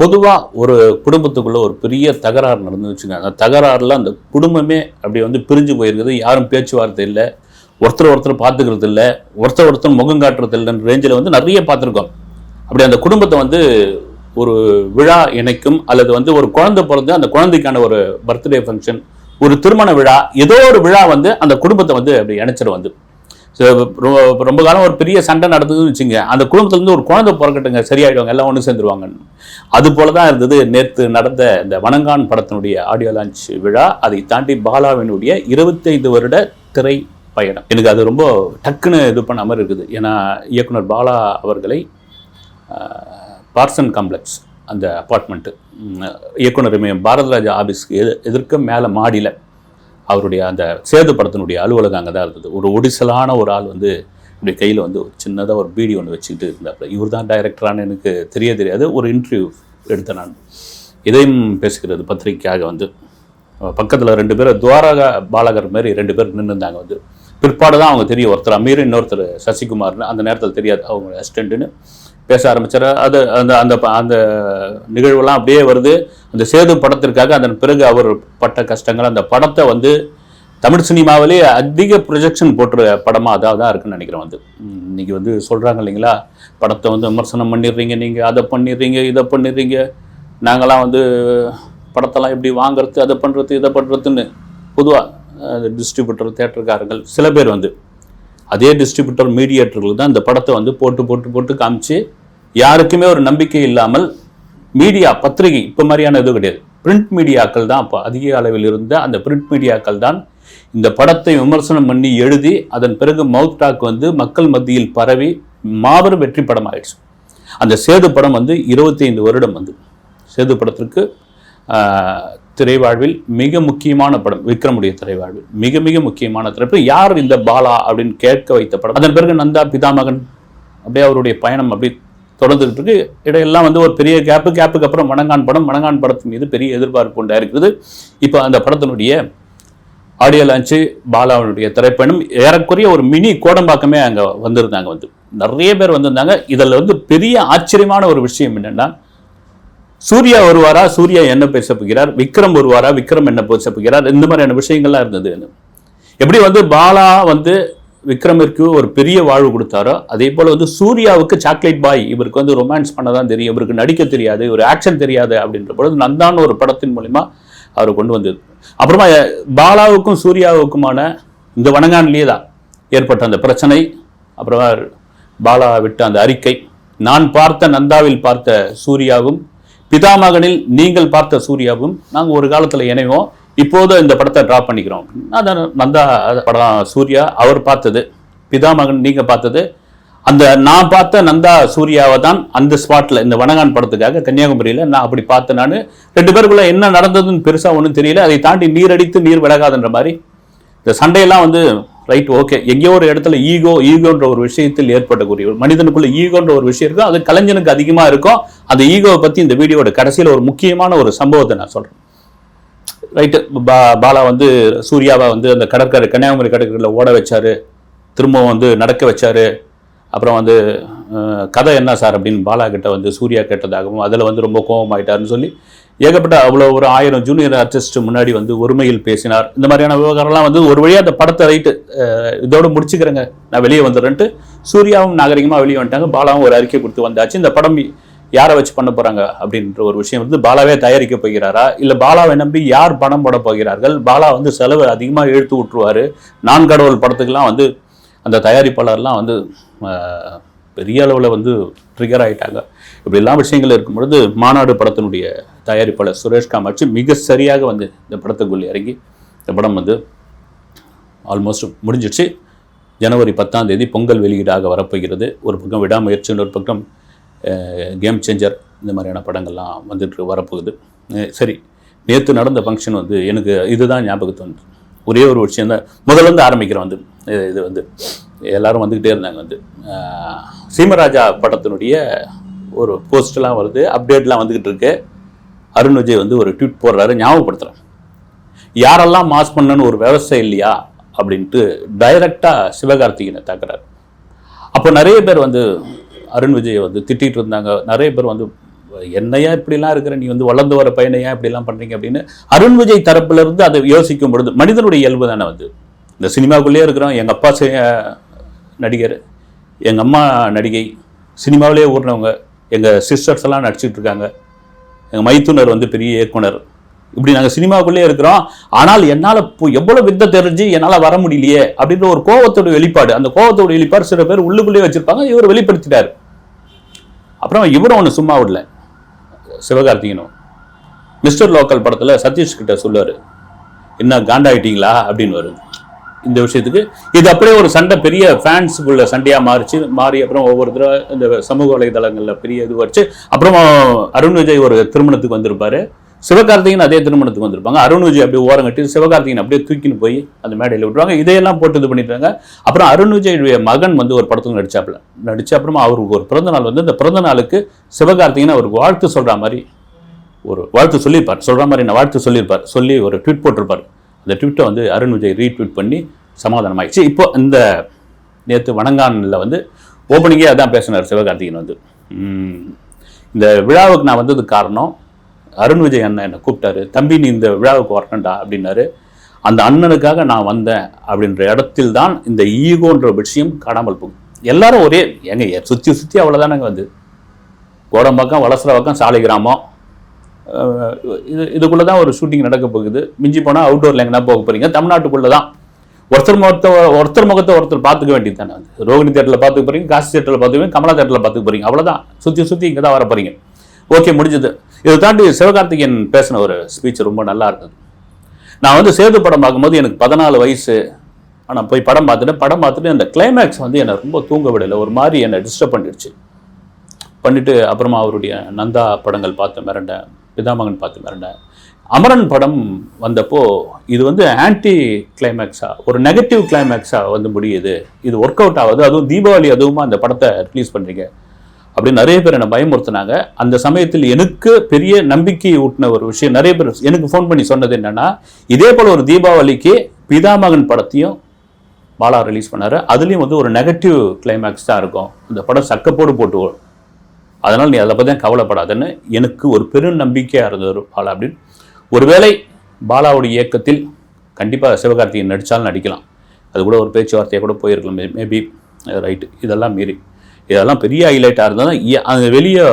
பொதுவாக ஒரு குடும்பத்துக்குள்ளே ஒரு பெரிய தகராறு நடந்துச்சுங்க அந்த தகராறில் அந்த குடும்பமே அப்படி வந்து பிரிஞ்சு போயிருக்குது. யாரும் பேச்சுவார்த்தை இல்லை. ஒருத்தர் ஒருத்தர் பார்த்துக்கிறது இல்லை. ஒருத்தர் ஒருத்தர் முகம் காட்டுறது இல்லைன்ற ரேஞ்சில் வந்து நிறைய பார்த்துருக்கோம். அப்படி அந்த குடும்பத்தை வந்து ஒரு விழா இணைக்கும் அல்லது வந்து ஒரு குழந்தை பிறந்து அந்த குழந்தைக்கான ஒரு பர்த்டே ஃபங்க்ஷன் ஒரு திருமண விழா ஏதோ ஒரு விழா வந்து அந்த குடும்பத்தை வந்து அப்படி இணைச்சிடும் வந்து. ரொம்ப ரொம்ப காலம் ஒரு பெரிய சண்டை நடந்ததுன்னு வச்சுங்க. அந்த குடும்பத்துலேருந்து ஒரு குழந்தை பிறக்கட்டுங்க சரியாயிடுவாங்க எல்லாம் ஒன்று சேர்ந்துருவாங்க. அது போல தான் இருந்தது. நேற்று நடந்த இந்த வனங்கான் படத்தினுடைய ஆடியோ லான்ச் விழா. அதை தாண்டி பாலாவினுடைய இருபத்தைந்து வருட திரை பயணம். எனக்கு அது ரொம்ப டக்குன்னு இது பண்ண மாதிரி இருக்குது. ஏன்னா இயக்குனர் பாலா அவர்களை பார்சன் காம்ப்ளெக்ஸ் அந்த அப்பார்ட்மெண்ட்டு இயக்குனர் பாரதராஜா ஆஃபீஸ்க்கு எது எதிர்க்க மேலே மாடியில் அவருடைய அந்த சேது படத்தினுடைய அலுவலகம் அங்கே தான் இருந்தது. ஒரு ஒடிசலான ஒரு ஆள் வந்து இப்படி கையில் வந்து ஒரு சின்னதாக ஒரு பீடி ஒன்று வச்சுக்கிட்டு இருந்தாப்பில். இவர் தான் டைரக்டரானு எனக்கு தெரிய தெரியாது. ஒரு இன்டர்வியூ எடுத்தேன் நான். இதையும் பேசுகிறது பத்திரிக்கையாக வந்து. பக்கத்தில் ரெண்டு பேர் துவாரகா பாலகர் மாதிரி ரெண்டு பேர் நின்றுருந்தாங்க வந்து. பிற்பாடு தான் அவங்க தெரியும் ஒருத்தர் அமீர் இன்னொருத்தர் சசிகுமார்னு. அந்த நேரத்தில் தெரியாது. அவங்க அசிஸ்டண்ட்டுன்னு பேச ஆரம்பிச்சார் அது அந்த அந்த அந்த நிகழ்வுலாம் அப்படியே வருது. அந்த சேது படத்திற்காக அதன் பிறகு அவர் பட்ட கஷ்டங்கள் அந்த படத்தை வந்து தமிழ் சினிமாவிலே அதிக ப்ரொஜெக்ஷன் போட்டுற படமாக அதாக தான் இருக்குன்னு நினைக்கிறேன் வந்து. இன்றைக்கி வந்து சொல்கிறாங்க இல்லைங்களா? படத்தை வந்து விமர்சனம் பண்ணிடுறீங்க நீங்கள் அதை பண்ணிடுறீங்க இதை பண்ணிடுறீங்க. நாங்களாம் வந்து படத்தெல்லாம் எப்படி வாங்குறது அதை பண்ணுறது இதை பண்ணுறதுன்னு பொதுவாக டிஸ்ட்ரிபியூட்டர் தேட்டருக்காரர்கள் சில பேர் வந்து அதே டிஸ்ட்ரிபியூட்டர் மீடியேட்டர்கள் தான் இந்த படத்தை வந்து போட்டு போட்டு போட்டு காமிச்சு யாருக்குமே ஒரு நம்பிக்கை இல்லாமல் மீடியா பத்திரிகை இப்போ மாதிரியான இது கிடையாது. பிரிண்ட் மீடியாக்கள் தான் அப்போ அதிக அளவில் இருந்த அந்த பிரிண்ட் மீடியாக்கள் தான் இந்த படத்தை விமர்சனம் பண்ணி எழுதி அதன் பிறகு மவுத் டாக் வந்து மக்கள் மத்தியில் பரவி மாபெரும் வெற்றி படம் ஆயிடுச்சு. அந்த சேது படம் வந்து 25 வருடம் வந்து. சேது படத்திற்கு திரைவாழ்வில் மிக முக்கியமான படம் விக்ரமுடைய திரைவாழ்வில் மிக மிக முக்கியமான திரைப்படம். யார் இந்த பாலா அப்படின்னு கேட்க வைத்த படம்? அதன் பிறகு நந்தா பிதாமகன் அப்படியே அவருடைய பயணம் அப்படி தொடர்ந்துகிட்டு இருக்கு. இடையெல்லாம் வந்து ஒரு பெரிய கேப்பு கேப்புக்கு அப்புறம் மணங்கான் படம் மணங்கான் படத்தின் மீது பெரிய எதிர்பார்ப்பு உண்டாயிருக்கிறது இப்போ அந்த படத்தினுடைய ஆடியோ லான்ச்சு பாலாவுடைய திரைப்பயணம் ஏறக்குறைய ஒரு மினி கோடம்பாக்கமே அங்கே வந்திருந்தாங்க வந்து. நிறைய பேர் வந்திருந்தாங்க. இதில் வந்து பெரிய ஆச்சரியமான ஒரு விஷயம் என்னென்னா சூர்யா வருவாரா சூர்யா என்ன பேச போகிறார்? விக்ரம் வருவாரா விக்ரம் என்ன பேச போகிறார்? இந்த மாதிரியான விஷயங்கள்லாம் இருந்தது. எப்படி வந்து பாலா வந்து விக்ரமிற்கு ஒரு பெரிய வாழ்வு கொடுத்தாரோ அதே போல் வந்து சூர்யாவுக்கு சாக்லேட் பாய் இவருக்கு வந்து ரொமான்ஸ் பண்ண தான் தெரியும். இவருக்கு நடிக்க தெரியாது ஒரு ஆக்ஷன் தெரியாது அப்படின்ற பொழுது நந்தான் ஒரு படத்தின் மூலிமா அவர் கொண்டு வந்தது. அப்புறமா பாலாவுக்கும் சூர்யாவுக்குமான இந்த வணங்கான்லேயே தான் ஏற்பட்ட அந்த பிரச்சனை. அப்புறமா பாலா விட்ட அந்த அறிக்கை. நான் பார்த்த நந்தாவில் பார்த்த சூர்யாவும் பிதாமகனில் நீங்கள் பார்த்த சூர்யாவும் நாங்கள் ஒரு காலத்தில் இணைவோம். இப்போது இந்த படத்தை ட்ராப் பண்ணிக்கிறோம். அதான் நந்தா படம். சூர்யா அவர் பார்த்தது. பிதாமகன் நீங்கள் பார்த்தது. அந்த நான் பார்த்த நந்தா சூர்யாவை தான் அந்த ஸ்பாட்டில் இந்த வனகான் படத்துக்காக கன்னியாகுமரியில் நான் அப்படி பார்த்தேன் நான். ரெண்டு பேருக்குள்ள என்ன நடந்ததுன்னு பெருசாக ஒன்றும் தெரியல. அதை தாண்டி நீர் அடித்து நீர் விலகாதுன்ற மாதிரி. இந்த சண்டையெல்லாம் வந்து ரைட் ஓகே எங்கேயோ ஒரு இடத்துல ஈகோ ஈகோன்ற ஒரு விஷயத்தில் ஏற்படக்கூடிய ஒரு மனிதனுக்குள்ள ஈகோன்ற ஒரு விஷயம் இருக்கும் அது கலைஞனுக்கு அதிகமாக இருக்கும் அந்த ஈகோவை பற்றி இந்த வீடியோட கடைசியில் ஒரு முக்கியமான ஒரு சம்பவத்தை நான் சொல்கிறேன் ரைட்டு பா பாலா வந்து சூர்யாவை வந்து அந்த கடற்கரை கன்னியாகுமரி கடற்கரையில் ஓட வச்சாரு. திரும்பவும் வந்து நடக்க வச்சாரு. அப்புறம் வந்து கதை என்ன சார் அப்படின்னு பாலா கிட்ட வந்து சூர்யா கேட்டதாகவும் அதில் வந்து ரொம்ப கோபமாயிட்டாருன்னு சொல்லி ஏகப்பட்ட அவ்வளோ ஒரு ஆயிரம் ஜூனியர் ஆர்டிஸ்ட் முன்னாடி வந்து ஒருமையில் பேசினார். இந்த மாதிரியான விவகாரம்லாம் வந்து ஒரு வழியாக அந்த படத்தை ரைட்டு இதோடு முடிச்சுக்கிறேங்க. நான் வெளியே வந்துடுறேன்ட்டு சூர்யாவும் நாகரிகமாக வெளியே வந்துட்டாங்க. பாலாவும் ஒரு அறிக்கை கொடுத்து வந்தாச்சு. இந்த படம் யாரை வச்சு பண்ண போகிறாங்க அப்படின்ற ஒரு விஷயம் வந்து பாலாவே தயாரிக்க போகிறாரா? இல்லை பாலாவை நம்பி யார் படம் போட போகிறார்கள்? பாலா வந்து செலவு அதிகமாக இழுத்து விட்டுருவாரு நான் கடவுள் படத்துக்கெல்லாம் வந்து அந்த தயாரிப்பாளர்லாம் வந்து பெரிய அளவில் வந்து ட்ரிகர் ஆகிட்டாங்க இப்படி எல்லா விஷயங்கள் இருக்கும் பொழுது மாநாடு படத்தினுடைய தயாரிப்பாளர் சுரேஷ் காமாட்சி மிக சரியாக வந்து இந்த படத்துக்குள்ளே இறங்கி இந்த படம் வந்து ஆல்மோஸ்ட் முடிஞ்சிடுச்சு. ஜனவரி பத்தாம் தேதி பொங்கல் வெளியீடாக வரப்போகிறது. ஒரு பக்கம் விடாமுயற்சி இன்னொரு பக்கம் கேம் சேஞ்சர் இந்த மாதிரியான படங்கள்லாம் வந்துட்டு வரப்போகுது. சரி நேற்று நடந்த ஃபங்க்ஷன் வந்து எனக்கு இதுதான் ஞாபகத்தை வந்து ஒரே ஒரு விஷயம் தான். முதல்ல இருந்து ஆரம்பிக்கிறேன் வந்து இது- வந்து எல்லாரும் வந்துக்கிட்டே இருந்தாங்க வந்து. சீமராஜா படத்தினுடைய ஒரு போஸ்ட்லாம் வருது அப்டேட்லாம் வந்துக்கிட்டு இருக்கு. அருண் விஜய் வந்து ஒரு ட்வீட் போடுறாரு ஞாபகப்படுத்துகிறேன் யாரெல்லாம் மாஸ் பண்ணன்னு ஒரு விவசாயம் இல்லையா அப்படின்ட்டு டைரெக்டாக சிவகார்த்திகேயனை தாக்குறாரு. அப்போ நிறைய பேர் வந்து அருண் விஜயை வந்து திட்டிகிட்டு இருந்தாங்க. நிறைய பேர் வந்து என்னையா இப்படிலாம் இருக்கிற? நீ வந்து வளர்ந்து வர பையனையா இப்படிலாம் பண்ணுறீங்க அப்படின்னு அருண் விஜய் தரப்புலருந்து அதை யோசிக்கும் பொழுது மனிதனுடைய இயல்பு தானே வந்து இந்த சினிமாக்குள்ளேயே இருக்கிறோம் எங்கள் அப்பா சி- நடிகர் எங்கள் அம்மா நடிகை சினிமாவிலே ஊர்னவங்க எங்கள் சிஸ்டர்ஸ் எல்லாம் நடிச்சிட்டு இருக்காங்க. எங்கள் மைத்துனர் வந்து பெரிய இயக்குனர். இப்படி நாங்க சினிமாவுக்குள்ளே இருக்கிறோம். ஆனால் என்னால இப்போ எவ்வளவு வித்த தெரிஞ்சு என்னால வர முடியலையே அப்படின்ற ஒரு கோவத்தோட வெளிப்பாடு. அந்த கோவத்தோட வெளிப்பாடு சில பேர் உள்ளுக்குள்ளேயே வச்சிருப்பாங்க. இவர் வெளிப்படுத்திட்டார். அப்புறம் இவரும் ஒன்று சும்மா விடல. சிவகார்த்திகனும் மிஸ்டர் லோக்கல் படத்துல சதீஷ் கிட்ட சொல்லுவாரு. என்ன காண்டாயிட்டீங்களா? அப்படின்னு வரும் இந்த விஷயத்துக்கு. இது அப்படியே ஒரு சண்டை பெரிய ஃபேன்ஸுக்குள்ள சண்டையா மாறிச்சு. மாறி அப்புறம் ஒவ்வொரு தடவை இந்த சமூக வலைதளங்கள்ல பெரிய இது வச்சு அப்புறம் அருண் விஜய் ஒரு திருமணத்துக்கு வந்திருப்பாரு. சிவகார்த்திகன் அதே திருமணத்துக்கு வந்திருப்பாங்க. அருண் விஜய் அப்படியே ஓரம் கட்டி சிவகார்த்திகேயன் அப்படியே தூக்கின்னு போய் அந்த மேடையில் விட்டுருவாங்க. இதையெல்லாம் போட்டு இது பண்ணிட்டாங்க. அப்புறம் அருண் விஜயுடைய மகன் வந்து ஒரு படத்துக்கு நடிச்சாப்புல. நடிச்சு அப்புறமா அவருக்கு ஒரு பிறந்த நாள் வந்து இந்த பிறந்த நாளுக்கு சிவகார்த்திகன் அவருக்கு வாழ்த்து சொல்கிற மாதிரி ஒரு வாழ்த்து சொல்லியிருப்பார். சொல்கிற மாதிரி நான் வாழ்த்து சொல்லியிருப்பார். சொல்லி ஒரு ட்வீட் போட்டிருப்பார். அந்த ட்விட்டை வந்து அருண் விஜய் ரீட்வீட் பண்ணி சமாதானமாகிடுச்சு இப்போ இந்த நேற்று வணங்கானில் வந்து ஓப்பனிங்கே அதான் பேசினார் சிவகார்த்திகன் வந்து. இந்த விழாவுக்கு நான் வந்ததுக்கு காரணம் அருண் விஜய் அண்ணன் என்னை கூப்பிட்டாரு. தம்பி நீ இந்த விழாவுக்கு வரணும்டா அப்படின்னாரு. அந்த அண்ணனுக்காக நான் வந்தேன் அப்படின்ற இடத்தில் தான் இந்த ஈகோன்ற விஷயம் காணாமல் போகும் எல்லாரும் ஒரே எங்க சுற்றி சுற்றி அவ்வளோதானங்க வந்து. கோடம்பாக்கம் வளசரவாக்கம் சாலை கிராமம் இது இதுக்குள்ளே தான் ஒரு ஷூட்டிங் நடக்க போகுது. மிஞ்சி போனால் அவுட்டோரில் எங்கன்னா போக போகிறீங்க தமிழ்நாட்டுக்குள்ளே தான் ஒருத்தர் முகத்தை ஒருத்தர் முகத்தை ஒருத்தர் பார்த்துக்க வேண்டியது தானே வந்து ரோகிணி தேட்டரில் பார்த்துக்க போகிறீங்க காசி தேட்டரில் பார்த்துக்க கமலா தேட்டரில் பார்த்துக்க போகிறீங்க அவ்வளோதான் சுற்றி சுற்றி இங்கே தான் வர போகிறீங்க ஓகே முடிஞ்சது. இதை தாண்டி சிவகார்த்திகேயன் பேசின ஒரு ஸ்பீச் ரொம்ப நல்லா இருந்தது. நான் வந்து சேது படம் பார்க்கும்போது எனக்கு பதினாலு வயசு. ஆனால் போய் படம் பார்த்துட்டு படம் பார்த்துட்டு அந்த கிளைமேக்ஸ் வந்து என்னை ரொம்ப தூங்க விடலை. ஒரு மாதிரி என்னை டிஸ்டர்ப் பண்ணிடுச்சு. பண்ணிவிட்டு அப்புறமா அவருடைய நந்தா படங்கள் பார்த்து மிரண்டேன். பிதாமகன் பார்த்து மிரண்டேன் அமரன் படம் வந்தப்போ இது வந்து ஆன்டி கிளைமேக்ஸாக ஒரு நெகட்டிவ் கிளைமேக்ஸாக வந்து முடியுது. இது ஒர்க் அவுட் ஆகுது. அதுவும் தீபாவளி அதுவுமா அந்த படத்தை ரிலீஸ் பண்ணுறீங்க அப்படின்னு நிறைய பேர் என்னை பயமுறுத்தினாங்க. அந்த சமயத்தில் எனக்கு பெரிய நம்பிக்கை ஊட்டின ஒரு விஷயம் நிறைய பேர் எனக்கு ஃபோன் பண்ணி சொன்னது என்னென்னா இதே போல் ஒரு தீபாவளிக்கு பிதாமகன் படத்தையும் பாலா ரிலீஸ் பண்ணார். அதுலேயும் வந்து ஒரு நெகட்டிவ் கிளைமேக்ஸ் தான் இருக்கும். அந்த படம் சக்கப்போடு போட்டு அதனால் நீ அதை பற்றி கவலைப்படாதன்னு எனக்கு ஒரு பெரும் நம்பிக்கையாக இருந்தது பாலா அப்படின்னு. ஒருவேளை பாலாவுடைய இயக்கத்தில் கண்டிப்பாக சிவகார்த்திகேயன் நடித்தாலும் நடிக்கலாம். அது கூட ஒரு பேச்சுவார்த்தையை கூட போயிருக்கலாம். மேபி ரைட்டு uh, இதெல்லாம் மீறி. இதெல்லாம் பெரிய ஹைலைட்டாக இருந்தாலும் அந்த வெளியே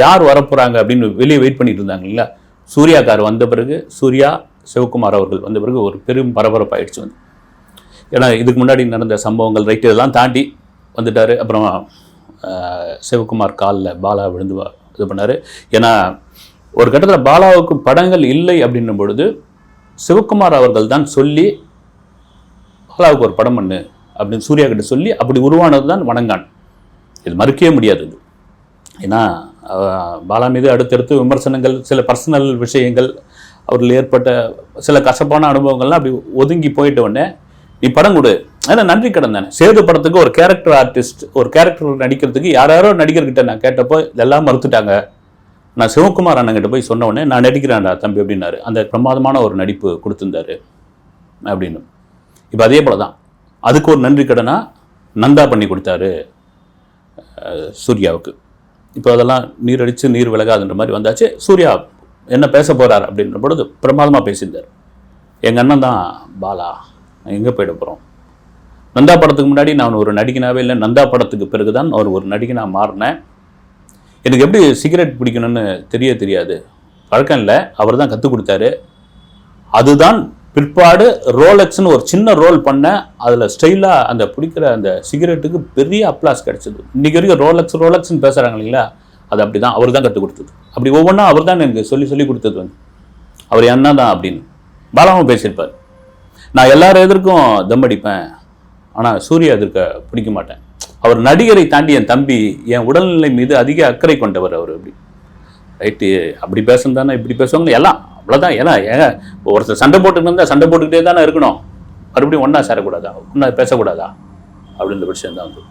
யார் வரப்போகிறாங்க அப்படின்னு வெளியே வெயிட் பண்ணிட்டு இருந்தாங்க இல்லைங்களா? சூர்யா கார் வந்த பிறகு சூர்யா சிவகுமார் அவர்கள் வந்த பிறகு ஒரு பெரும் பரபரப்பாயிடுச்சு வந்து. ஏன்னா இதுக்கு முன்னாடி நடந்த சம்பவங்கள் ரைட்டு இதெல்லாம் தாண்டி வந்துட்டார். அப்புறம் சிவகுமார் காலில் பாலா விழுந்து வா- இது பண்ணார். ஏன்னா ஒரு கட்டத்தில் பாலாவுக்கு படங்கள் இல்லை அப்படின்னும் பொழுது சிவகுமார் அவர்கள் தான் சொல்லி பாலாவுக்கு ஒரு படம் பண்ணு அப்படின்னு சூர்யா கிட்ட சொல்லி அப்படி உருவானது தான் வணங்கான். இது மறுக்கவே முடியாது இது. ஏன்னா பாலா மீது அடுத்தடுத்து விமர்சனங்கள் சில பர்சனல் விஷயங்கள் அவர்கள் ஏற்பட்ட சில கசப்பான அனுபவங்கள்லாம் அப்படி ஒதுங்கி போயிட்ட உடனே நீ படம் கொடு. ஏன்னா நன்றி கடன் தானே. சேது படத்துக்கு ஒரு கேரக்டர் ஆர்டிஸ்ட் ஒரு கேரக்டர் நடிக்கிறதுக்கு யார் யாரோ நடிகர்கிட்ட நான் கேட்டப்போ இதெல்லாம் மறுத்துட்டாங்க. நான் சிவகுமார் அண்ணங்கிட்ட போய் சொன்ன உடனே நான் நடிக்கிறேன்டா தம்பி அப்படின்னாரு. அந்த பிரமாதமான ஒரு நடிப்பு கொடுத்துருந்தாரு அப்படின்னு. இப்போ அதே போல தான் அதுக்கு ஒரு நன்றி கடனாக நந்தா பண்ணி கொடுத்தாரு சூர்யாவுக்கு. இப்போ அதெல்லாம் நீர் அடித்து நீர் விலகாதுன்ற மாதிரி வந்தாச்சு. சூர்யா என்ன பேச போகிறார் அப்படின்ற பொழுது பிரமாதமாக பேசியிருந்தார். எங்கள் அண்ணன் தான் பாலா. எங்கே போயிட போகிறோம் நந்தா படத்துக்கு முன்னாடி நான் ஒரு நடிகனாகவே இல்லை. நந்தா படத்துக்கு பிறகு தான் ஒரு ஒரு நடிகனாக மாறினேன். எனக்கு எப்படி சிகரெட் பிடிக்கணும்னு தெரிய தெரியாது. பழக்கம் இல்லை. அவர் தான் கற்றுக் கொடுத்தாரு. அதுதான் பிற்பாடு ரோலெக்ஸ்னு ஒரு சின்ன ரோல் பண்ண அதில் ஸ்டைலாக அந்த பிடிக்கிற அந்த சிகரெட்டுக்கு பெரிய அப்ளாஸ் கிடச்சிது. இன்றைக்கி வரைக்கும் ரோலெக்ஸ் ரோலெக்ஸ்னு பேசுகிறாங்க இல்லைங்களா? அது அப்படி தான் அவர் தான் கற்றுக் கொடுத்தது. அப்படி ஒவ்வொன்றா அவர் தான் எனக்கு சொல்லி சொல்லி கொடுத்தது வந்து. அவர் என்ன தான் அப்படின்னு. பாலாவும் பேசியிருப்பார். நான் எல்லார் எதிர்க்கும் தம் அடிப்பேன். ஆனால் சூர்யா எதிர்க்க பிடிக்க மாட்டேன். அவர் நடிகரை தாண்டி என் தம்பி என் உடல்நிலை மீது அதிக அக்கறை கொண்டவர் அவர் அப்படி. ரைட்டு அப்படி பேசணும் தானே இப்படி பேசுவாங்க எல்லாம் அவ்வளோதான் ஏன்னா ஏங்க ஒருத்தர் சண்டை போட்டுட்டு இருந்தால் சண்டை போட்டுக்கிட்டே தானே இருக்கணும். மறுபடியும் ஒன்றா சேரக்கூடாதா? ஒன்றா பேசக்கூடாதா? அப்படின்ற விஷயம் தான் வந்து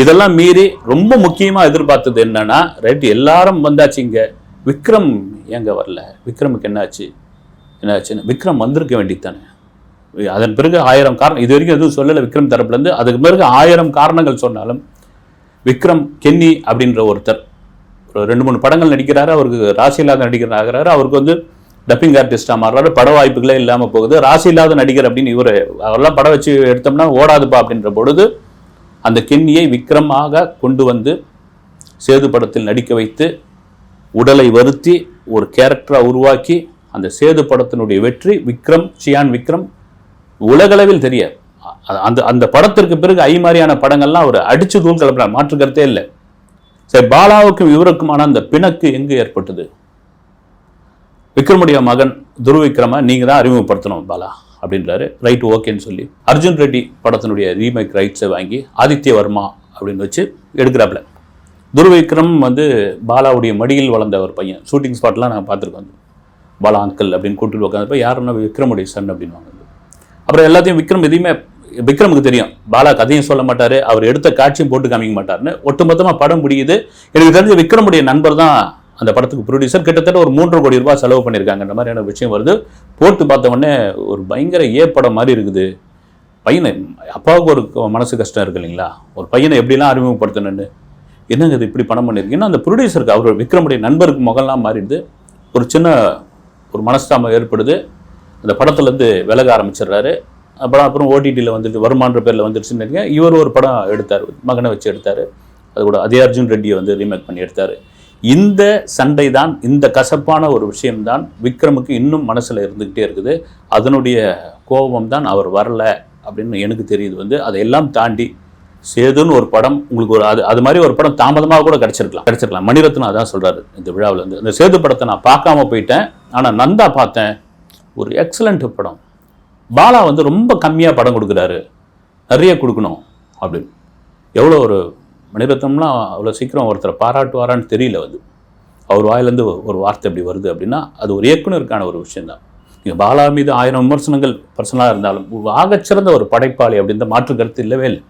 இதெல்லாம் மீறி ரொம்ப முக்கியமாக எதிர்பார்த்தது என்னன்னா ரைட்டு எல்லாரும் வந்தாச்சு இங்கே. விக்ரம் ஏங்க வரல? விக்ரமுக்கு என்னாச்சு? என்னாச்சுன்னு விக்ரம் வந்திருக்க வேண்டியது தானே. அதன் பிறகு ஆயிரம் காரணம் இது வரைக்கும் எதுவும் சொல்லலை விக்ரம் தரப்புலேருந்து அதுக்கு பிறகு ஆயிரம் காரணங்கள் சொன்னாலும் விக்ரம் கென்னி அப்படின்ற ஒருத்தர் ஒரு ரெண்டு மூணு படங்கள் நடிக்கிறாரு அவருக்கு ராசி இல்லாத நடிகர் ஆகிறாரு அவருக்கு வந்து டப்பிங் ஆர்டிஸ்டாக மாறுறாரு பட வாய்ப்புகளே இல்லாமல் போகுது. ராசி இல்லாத நடிகர் அப்படின்னு இவர் அவரெல்லாம் படம் வச்சு எடுத்தோம்னா ஓடாதுப்பா அப்படின்ற பொழுது அந்த கென்னியை விக்ரமாக கொண்டு வந்து சேது படத்தில் நடிக்க வைத்து உடலை வருத்தி ஒரு கேரக்டராக உருவாக்கி அந்த சேது படத்தினுடைய வெற்றி விக்ரம் சியான் விக்ரம் உலகளவில் தெரிய. அந்த அந்த படத்திற்கு பிறகு ஐ மாதிரியான படங்கள்லாம் அவர் அடிச்சு தூள் கிளப்புறார் மாற்று கருத்தே இல்லை. சரி பாலாவுக்கும் இவருக்குமான அந்த பிணக்கு எங்கு ஏற்பட்டது? விக்ரமுடைய மகன் துருவிக்ரம நீங்க தான் அறிமுகப்படுத்தணும் பாலா அப்படின்றாரு. ரைட் ஓகேன்னு சொல்லி. அர்ஜுன் ரெட்டி படத்தினுடைய ரீமேக் ரைட்ஸை வாங்கி ஆதித்ய வர்மா அப்படின்னு வச்சு எடுக்கிறாப்புல. துருவிக்ரம் வந்து பாலாவுடைய மடியில் வளர்ந்த ஒரு பையன். ஷூட்டிங் ஸ்பாட்லாம் நாங்கள் பார்த்துருக்கோம். பாலா அங்கிள் அப்படின்னு கூட்டிட்டு உட்காந்துப்ப யாருன்னா விக்ரமுடைய சன் அப்படின்வாங்க அப்புறம் எல்லாத்தையும் விக்ரம் எதையுமே விக்ரமுக்கு தெரியும். பாலா கதையும் சொல்ல மாட்டாரு அவர் எடுத்த காட்சியும் போட்டு காமிக்க மாட்டார்னு ஒட்டுமொத்தமாக படம் முடியுது. எனக்கு தெரிஞ்ச விக்ரமுடைய நண்பர் தான் அந்த படத்துக்கு ப்ரொடியூசர் கிட்டத்தட்ட ஒரு மூன்று கோடி ரூபாய் செலவு பண்ணியிருக்காங்கன்ற மாதிரியான விஷயம் வருது. போட்டு பார்த்த உடனே ஒரு பயங்கர ஏ படம் மாதிரி இருக்குது. பையனை அப்பாவுக்கு ஒரு மனசு கஷ்டம் இருக்கு இல்லைங்களா? ஒரு பையனை எப்படிலாம் அறிமுகப்படுத்தணும்னு. என்னங்க இது இப்படி படம் பண்ணியிருக்கீங்கன்னா அந்த ப்ரொடியூசருக்கு அவர் விக்ரமுடைய நண்பருக்கு முகம்லாம் மாறிடுது. ஒரு சின்ன ஒரு மனஸ்தாபம் ஏற்படுது. அந்த படத்துலேருந்து விலக ஆரம்பிச்சிடுறாரு. அப்புறம் அப்புறம் ஓடிடியில் வந்துட்டு வருமான்ற பேரில் வந்துடுச்சுன்னு இவர் ஒரு படம் எடுத்தார். மகனை வச்சு எடுத்தார். அது கூட அதே அர்ஜுன் ரெட்டியை வந்து ரீமேக் பண்ணி எடுத்தார். இந்த சண்டை தான் இந்த கசப்பான ஒரு விஷயம்தான் விக்ரமுக்கு இன்னும் மனசில் இருந்துக்கிட்டே இருக்குது. அதனுடைய கோபம் தான் அவர் வரல அப்படின்னு எனக்கு தெரியுது வந்து. அதையெல்லாம் தாண்டி சேதுன்னு ஒரு படம் உங்களுக்கு ஒரு அது அது மாதிரி ஒரு படம் தாமதமாக கூட கிடச்சிருக்கலாம். கிடைச்சிருக்கலாம். மணிரத்னம் அதான் சொல்கிறாரு இந்த விழாவில் வந்து இந்த சேது படத்தை நான் பார்க்காம போயிட்டேன். ஆனால் நந்தா பார்த்தேன். ஒரு எக்ஸலண்ட் படம். பாலா வந்து ரொம்ப கம்மியாக படம் கொடுக்குறாரு. நிறைய கொடுக்கணும் அப்படின்னு. எவ்வளோ ஒரு மணிரத்னம்லாம் அவ்வளோ சீக்கிரம் ஒருத்தரை பாராட்டுவாரான்னு தெரியல வந்து அவர் வாயிலேருந்து ஒரு வார்த்தை அப்படி வருது அப்படின்னா அது ஒரு இயக்குனருக்கான ஒரு விஷயந்தான் இங்கே பாலா மீது ஆயிரம் விமர்சனங்கள் பர்சனலாக இருந்தாலும் ஆகச்சிறந்த ஒரு படைப்பாளி அப்படின்ற மாற்று கருத்து இல்லவே இல்லை.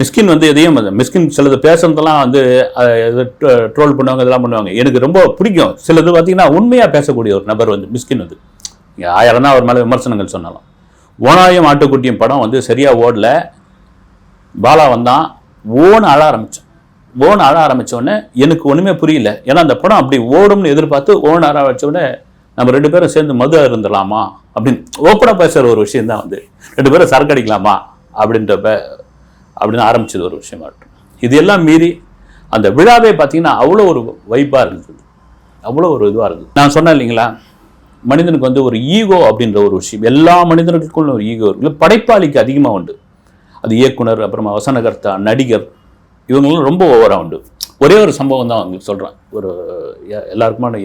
மிஸ்கின் வந்து எதையும் மிஸ்கின் சிலது பேசுறதெல்லாம் வந்து ட்ரோல் பண்ணுவாங்க இதெல்லாம் பண்ணுவாங்க. எனக்கு ரொம்ப பிடிக்கும். சிலது பார்த்தீங்கன்னா உண்மையாக பேசக்கூடிய ஒரு நபர் வந்து மிஸ்கின் வந்து. இங்கே ஆயிரம் தான் அவர் மேலே விமர்சனங்கள் சொன்னாலும். ஓனாயும் ஆட்டுக்குட்டியும் படம் வந்து சரியாக ஓடல. பாலா வந்தான். ஓன் அழ ஆரம்பித்தான் ஓன் அழ ஆரம்பித்தோடனே எனக்கு ஒன்றுமே புரியல. ஏன்னா அந்த படம் அப்படி ஓடும்னு எதிர்பார்த்து ஓன் அழ நம்ம ரெண்டு பேரும் சேர்ந்து மது இருந்துடலாமா அப்படின்னு ஓப்பனாக பேசுகிற ஒரு விஷயம் தான் வந்து. ரெண்டு பேரும் சரக்கு அடிக்கலாமா அப்படின்றப்ப அப்படின்னு ஆரம்பிச்சது ஒரு விஷயமா இருக்கும் இது எல்லாம் மீறி அந்த விழாவே பார்த்தீங்கன்னா அவ்வளோ ஒரு வைப்பாக இருந்தது. அவ்வளோ ஒரு இதுவாக இருந்தது. நான் சொன்னேன் இல்லைங்களா? மனிதனுக்கு வந்து ஒரு ஈகோ அப்படின்ற ஒரு விஷயம். எல்லா மனிதர்களுக்கும் ஒரு ஈகோ இருக்கு. படைப்பாளிக்கு அதிகமாக உண்டு. அது இயக்குனர் அப்புறமா வசனகர்த்தா நடிகர் இவங்களும் ரொம்ப ஓவராக உண்டு. ஒரே ஒரு சம்பவம் தான் அவங்களுக்கு சொல்கிறேன் ஒரு எல்லாருக்குமான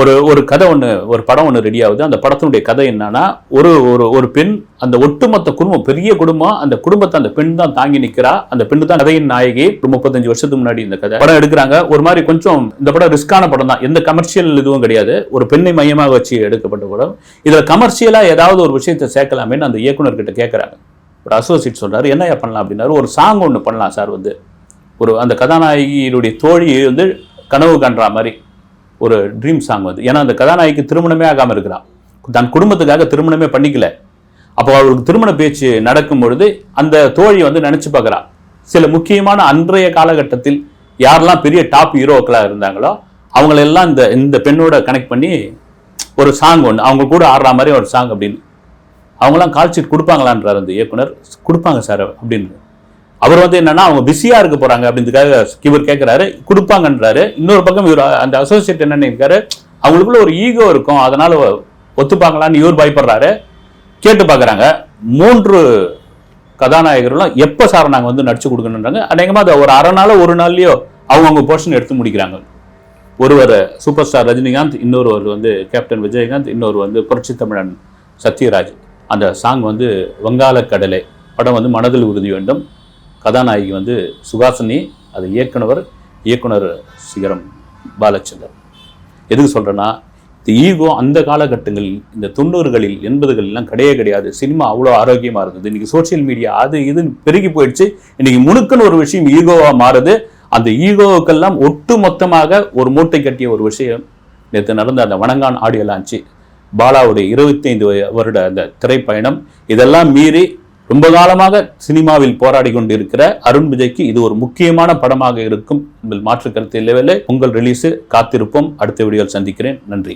ஒரு ஒரு கதை ஒன்று ஒரு படம் ஒன்று ரெடி ஆகுது. அந்த படத்தினுடைய கதை என்னன்னா ஒரு ஒரு ஒரு பெண் அந்த ஒட்டுமொத்த குடும்பம் பெரிய குடும்பம் அந்த குடும்பத்தை அந்த பெண் தான் தாங்கி நிற்கிறா அந்த பெண் தான் கதையின் நாயகி. ஒரு முப்பத்தஞ்சு வருஷத்துக்கு முன்னாடி இந்த கதை. படம் எடுக்கிறாங்க. ஒரு மாதிரி கொஞ்சம் இந்த படம் ரிஸ்கான படம் தான். எந்த கமர்ஷியல் இதுவும் கிடையாது. ஒரு பெண்ணை மையமாக வச்சு எடுக்கப்பட்ட படம். இதில் கமர்ஷியலாக ஏதாவது ஒரு விஷயத்தை சேர்க்கலாமேன்னு அந்த இயக்குனர்கிட்ட கேட்குறாங்க ஒரு அசோசியேட் சொல்கிறார் என்னையா பண்ணலாம்? அப்படின்னாரு. ஒரு சாங் ஒன்று பண்ணலாம் சார் வந்து. ஒரு அந்த கதாநாயகியினுடைய தோழி வந்து கனவு கன்ற மாதிரி. ஒரு ட்ரீம் சாங் வந்து. ஏன்னா அந்த கதாநாயகி திருமணமே ஆகாமல் இருக்கிறான் தன் குடும்பத்துக்காக திருமணமே பண்ணிக்கல. அப்போ அவருக்கு திருமண பேச்சு நடக்கும் பொழுது அந்த தோழி வந்து நினச்சி பார்க்குறா. சில முக்கியமான அன்றைய காலகட்டத்தில் யாரெல்லாம் பெரிய டாப் ஹீரோக்களாக இருந்தாங்களோ அவங்களெல்லாம் இந்த இந்த பெண்ணோட கனெக்ட் பண்ணி ஒரு சாங் ஒன்று அவங்க கூட ஆடுற மாதிரி ஒரு சாங் அப்படின்னு. அவங்களாம் கால் ஷீட் கொடுப்பாங்களான்றார் அந்த இயக்குனர். கொடுப்பாங்க சார் அப்படின்னு. அவர் வந்து என்னன்னா அவங்க பிஸியா இருக்க போறாங்க அப்படின்றதுக்காக இவர் கேட்கிறாரு கொடுப்பாங்கன்றாரு. இன்னொரு பக்கம் இவர் அந்த அசோசியேட் என்ன நினைக்கிறாரு அவங்களுக்குள்ள ஒரு ஈகோ இருக்கும் அதனால ஒத்துப்பாங்களான்னு இவர் பயப்படுறாரு. கேட்டு பார்க்குறாங்க மூன்று கதாநாயகர்களும் எப்போ சார் நாங்கள் வந்து நடிச்சு கொடுக்கணுன்றாங்க அநேகமாக அதை ஒரு அரை நாளோ ஒரு நாள்லயோ அவங்கவுங்க போர்ஷன் எடுத்து முடிக்கிறாங்க. ஒருவர் சூப்பர் ஸ்டார் ரஜினிகாந்த் இன்னொருவர் வந்து கேப்டன் விஜயகாந்த் இன்னொரு வந்து புரட்சி தமிழன் சத்யராஜ். அந்த சாங் வந்து வங்காள கடலை. படம் வந்து மனதில் உறுதி வேண்டும். கதாநாயகி வந்து சுகாசினி அது இயக்குனவர் இயக்குனர் சிகரம் பாலச்சந்தர். எதுக்கு சொல்கிறேன்னா இந்த ஈகோ அந்த காலகட்டங்களில் இந்த தொண்ணூறுகளில் எண்பதுகளெல்லாம் கிடையவே கிடையாது. சினிமா அவ்வளோ ஆரோக்கியமாக இருந்தது. இன்றைக்கி சோஷியல் மீடியா அது இதுன்னு பெருகி போயிடுச்சு. இன்றைக்கி முழுக்கன்னு ஒரு விஷயம் ஈகோவாக மாறுது. அந்த ஈகோவுக்கெல்லாம் ஒட்டு மொத்தமாக ஒரு மூட்டை கட்டிய ஒரு விஷயம். நேற்று நடந்த அந்த வணங்கான் ஆடியோ லான்ச்சு. பாலாவுடைய இருபத்தைந்து வருட அந்த திரைப்பயணம். இதெல்லாம் மீறி ரொம்ப காலமாக சினிமாவில் போராடி கொண்டிருக்கிற அருண் விஜய்க்கு இது ஒரு முக்கியமான படமாக இருக்கும். மாற்று கருத்து இல்லவே உங்கள் ரிலீஸு காத்திருப்போம். அடுத்த வீடியோவில் சந்திக்கிறேன். நன்றி.